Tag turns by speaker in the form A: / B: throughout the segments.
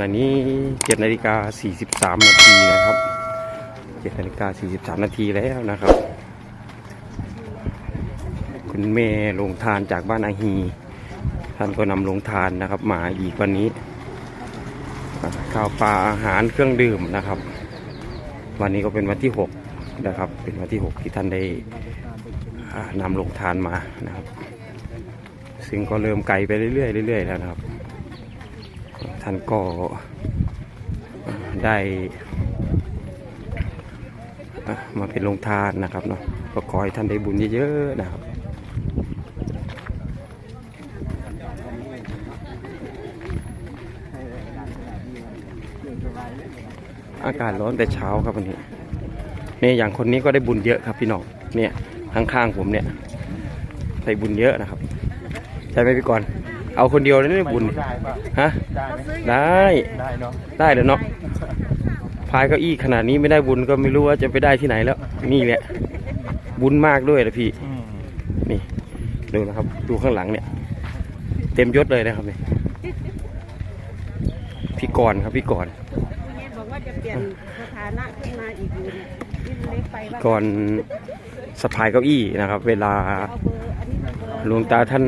A: ณะนี้7นาฬิกา43 นาทีนะครับ7นาฬิกา43 นาทีแล้วนะครับ คุณแม่ลงทานจากบ้านอาฮี ท่านก็นำลงทานนะครับ มาอีกวันนี้ ข้าวปลาอาหารเครื่องดื่มนะครับ วันนี้ก็เป็นวันที่ 6 นะครับ เป็นวันที่ 6 ที่ท่านได้นำลงทานมานะครับ ซึ่งก็เริ่มไกลไปเรื่อยๆเรื่อยๆแล้วนะครับ ท่านก็ได้มาเป็นลงทานนะครับเนาะก็ขอให้ท่านได้บุญเยอะๆนะครับอากาศร้อนแต่เช้าครับวันนี้เนี่ยอย่างคนนี้ก็ได้บุญเยอะครับพี่น้องเนี่ยข้างๆผมเนี่ยได้บุญเยอะนะครับ ใช่ไหมพี่กรณ์ เอาคนเดียวเลยนี่บุญ
B: ได้ป่ะ
A: ฮะ
B: ได้ไหม
A: ได้
B: ได้เนาะ
A: ได้เลยเนาะพายเก้าอี้ขนาดนี้ไม่ได้บุญก็ไม่รู้ว่าจะไปได้ที่ไหนแล้ว นี่แหละ บุญมากด้วยนะพี่
B: อืม
A: นี่ ดูนะครับ ดูข้างหลังเนี่ย เต็มยศเลยนะครับเนี่ยพี่กรณ์ครับพี่กรณ์
C: เน็ตบอกว่าจะเปลี่ยนสถานะขึ้นมาอีกอยู่เนี่ยนี่มันเล็กไปว่า
A: ก่อนสะพายเก้าอี้นะครับ เวลา
C: เอาเบอร์อันนี้มันเบอร์
A: หลวงตาท่าน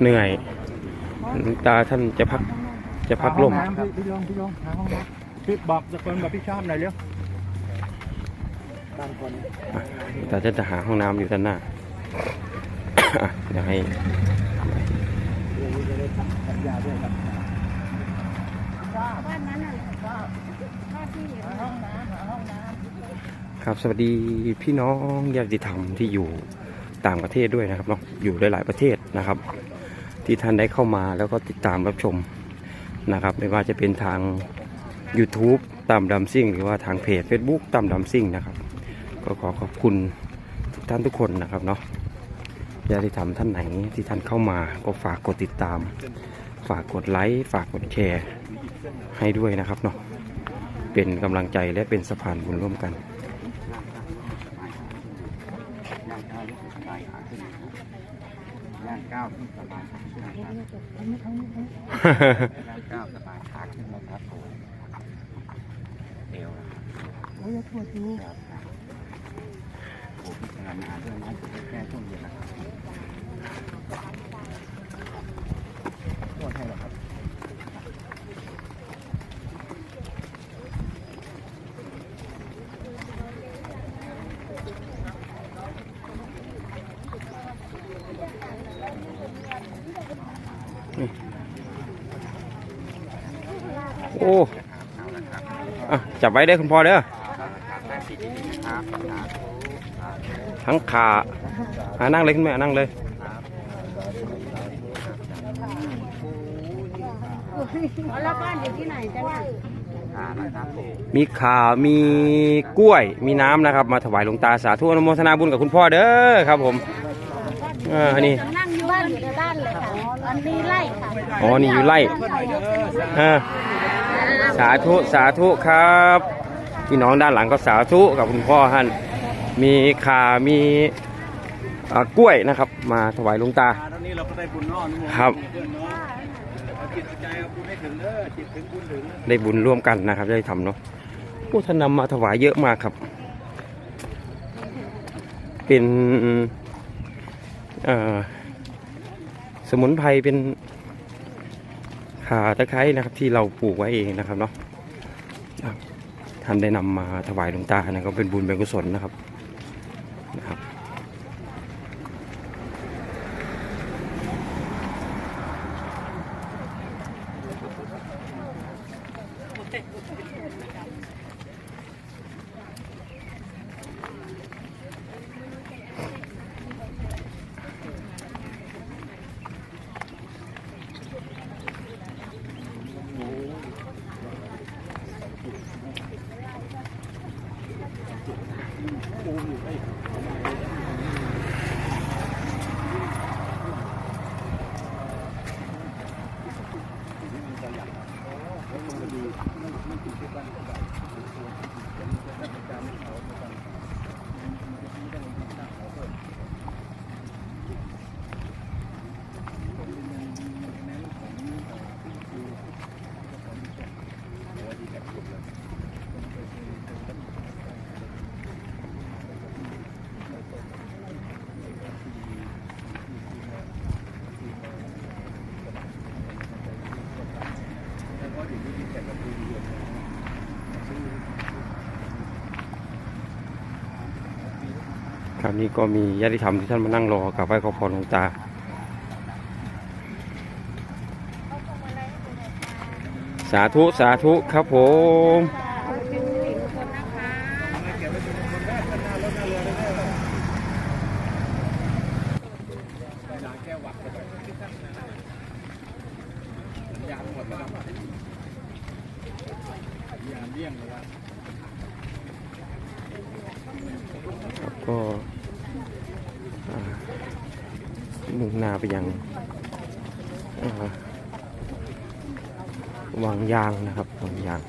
A: เหนื่อย หลวงตาท่านจะพักจะพักลม
B: หาห้องน้ำพี่พี่โยงพี่โยงหาห้องน้ำพี่บอกตะโกนบอกพี่ชอบหน่อยเร็วบางคน
A: แต่จะจะหาห้องน้ำอยู่ด้านหน้า อะเดี๋ยวให้
B: เรื่องนี้จะได้ทำสัญญาด้วยครับ
C: บ้านนั้นน่ะบ้านที่
B: ห้องน้ำหาห้องน้
A: ครับ สวัสดีพี่น้องญาติธรรมที่อยู่ต่างประเทศด้วยนะครับเนาะอยู่ได้หลายประเทศนะครับ ที่ท่านได้เข้ามาแล้วก็ติดตามรับชมนะครับ ไม่ว่าจะเป็นทาง YouTube ตามดำซิ่ง หรือว่าทางเพจ Facebook ตามดำซิ่งนะครับ ก็ขอขอบคุณทุกท่านทุกคนนะครับเนาะญาติธรรมท่านไหนที่ท่านเข้ามาก็ฝากกดติดตาม ฝากกดไลค์ฝากกดแชร์ให้ด้วยนะครับเนาะเป็นกำลังใจและเป็นสะพานบุญร่วมกัน
B: ย่านก้าวที่สบายขาขึ้นนะครับย่านก้าวสบายขาขึ้นนะครับผมเอวนะครับ
C: เราจะตรวจดู
B: ครับผมพิจารณาด้วยนะจะแก้ช่วงเย็นนะครับนวดให้เหรอครับ
A: โอ้อะจับไว้ได้คุณพ่อเด้อทั้งขาอะนั่งเลยคุณแม่นั่งเลย
C: แล้วบ้านอยู่ที่ไหนจ๊ะเนี่ย
A: มีข่ามีกล้วย มีน้ำนะครับ มาถวายหลวงตาสาธุอนุโมทนาบุญกับคุณพ่อเด้อครับผมอ่าอันนี้
C: มีไล่ค่ะ
A: อ๋อนี่อยู่ไล่อ่าสาธุสาธุครับพี่น้องด้านหลังก็สาธุกับคุณพ่อท่านมีขามีกล้วยนะครับ มาถวายหลวงตา
B: ตอนนี้เราก็ได้บุญนอน
A: ครับ
B: จิตใจเอาบุญให้ถึงเด้อจิตถึงบุญถึง
A: ได้บุญร่วมกันนะครับได้ทำเนาะผู้ท่านนำมาถวายเยอะมากครับ เป็นเอ่อ สมุนไพรเป็นขาตะไคร้นะครับ ที่เราปลูกไว้เองนะครับเนาะท่านได้นำมาถวายหลวงตานะครับเป็นบุญเป็นกุศลนะครับนะครับ
B: ปูอยู่ไอ้
A: ครับนี่ก็มีญาติธรรมที่ท่านมานั่งรอกับไหว้ขอพรหลวงตาสาธุสาธุครับผม ก็อ่า มุ่งหน้าไปยังวางยางนะครับวางยาง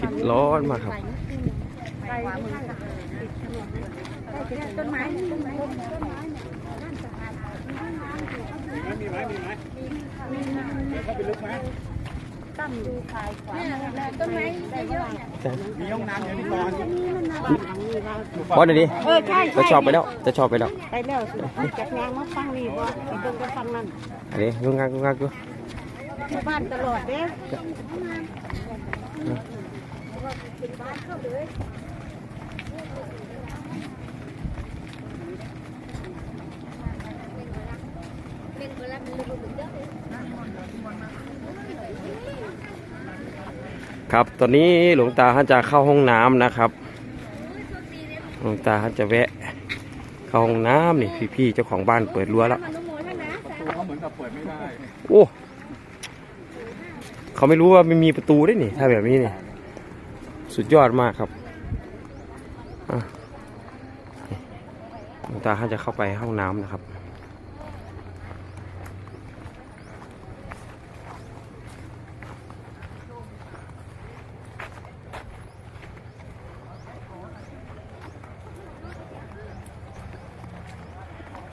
A: ทิตย์ร้อนมากครับ
C: ต้นไม้ต้นไม้
B: มีไหมมีไหมเข้าไปลึกไหม
C: ตั้มดูคายขวาต้นไม้เยอะ
B: มีห้องน้ำอยู่ที่ก่อน
A: พอหน่อยดิ
C: เออใช่
A: จะชอบไปแล้วจะชอบไปแล้ว
C: ไปแล้วจากงานมาฟังนี่บ่ไปเบิ่งไปฟังนั่น
A: อันนี้ยุ่งงานยุ่งงานอยู่
C: อยู่บ้านตลอดเด้
A: ครับ ตอนนี้หลวงตาท่านจะเข้าห้องน้ำนะครับ หลวงตาท่านจะแวะ เข้าห้องน้ำนี่พี่ๆเจ้าของบ้านเปิดรั้วแล้ว
B: ประตูเขาเหมือนกับเปิดไม่ได้
A: โอ้ เขาไม่รู้ว่าไม่มีประตูด้วยนี่ ถ้าแบบนี้นี่ สุดยอดมากครับตาท่านจะเข้าไปห้องน้ำนะครับ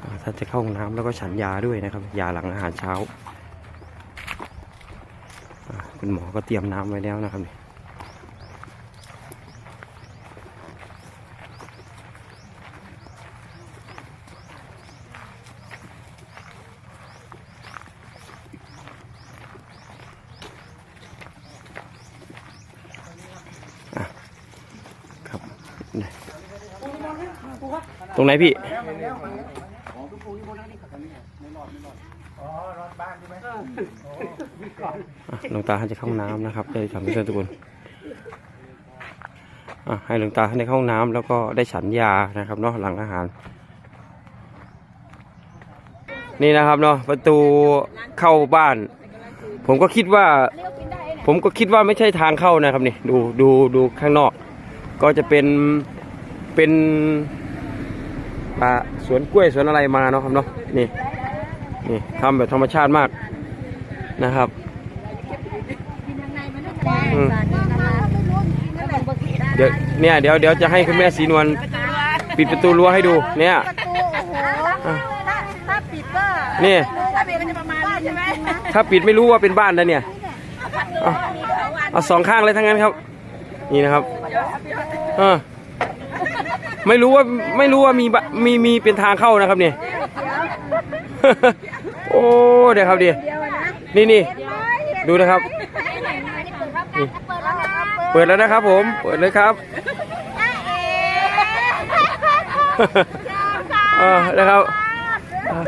A: อ่าท่านจะเข้าห้องน้ำแล้วก็ฉันยาด้วยนะครับ ยาหลังอาหารเช้าอ่าคุณหมอก็เตรียมน้ำไว้แล้วนะครับนี่อะครับนี่ ตรงไหนพี่
B: อ๋อรถบ้านใช่ไหม
A: อะหลวงตาท่านจะเข้าห้องน้ำนะครับได้ทำให้ท่านทุกคนอะให้หลวงตาท่านได้เข้าห้องน้ำแล้วก็ได้ฉันยานะครับเนาะหลังอาหาร นี่นะครับเนาะประตูเข้าบ้าน ผมก็คิดว่า ผมก็คิดว่าไม่ใช่ทางเข้านะครับนี่ดูดูดูข้างนอก ก็จะเป็นเป็น อ่าสวนกล้วยสวนอะไรมาเนาะครับเนาะนี่นี่ทำแบบธรรมชาติมากนะครับอืมเดี๋ยวเนี่ยเดี๋ยวเดี๋ยวจะให้คุณแม่สีนวลปิดประตูรั้วให้ดูเนี่ย
C: ถ้าถ้าปิดก็
A: นี่
C: ถ้าปิดมันจะประมาณนี้ใช่ไหม
A: ถ้าปิดไม่รู้ว่าเป็นบ้านแล้วเนี่ยเอาเอาสองข้างเลยทั้งนั้นครับ นี่นะครับเออ ไม่รู้ว่าไม่รู้ว่ามีบะมีมีเป็นทางเข้านะครับเนี่ย โอ้เดี๋ยวครับดินี่นี่ดูนะครับนี่เปิดแล้วนะครับผม เปิดเลยครับเออนะครับเออ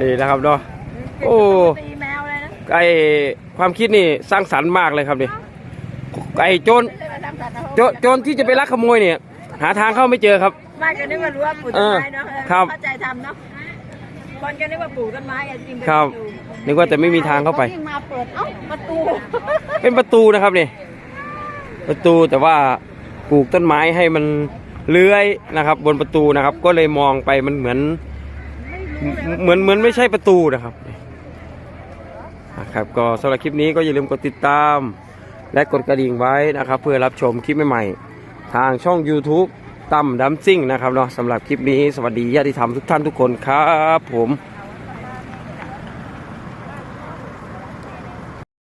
A: นี่นะครับเนาะโอ้
C: ตีแมวเลยนะ
A: ไอความคิดนี่สร้างสรรค์มากเลยครับนี่ไอโจรโจรโจรที่จะไปลักขโมยเนี่ย หาทางเข้าไม่เจอครับ
C: บ้านก็นึกว่ารั้วปลูกต้นไม้เนาะเออ
A: ครับ
C: เข้าใจทำเนาะคนก็นึกว่าปลูกต้นไม้อะจริงๆ
A: ครับ
C: อยู่
A: นึกว่าจะไม่มีทางเข้าไป
C: วิ่งมาเปิดเอ้าประตู
A: เป็นประตูนะครับนี่ประตูแต่ว่าปลูกต้นไม้ให้มันเลื้อยนะครับ บนประตูนะครับ ก็เลยมองไปมันเหมือนเหมือนเหมือนไม่ใช่ประตูนะครับนะครับก็สำหรับคลิปนี้ก็อย่าลืมกดติดตาม และกดกระดิ่งไว้นะครับ เพื่อรับชมคลิปใหม่ๆ ทางช่อง YouTube ตั้มดัมซิ่งนะครับเนาะสำหรับคลิปนี้สวัสดีญาติธรรมทุกท่านทุกคนครับผม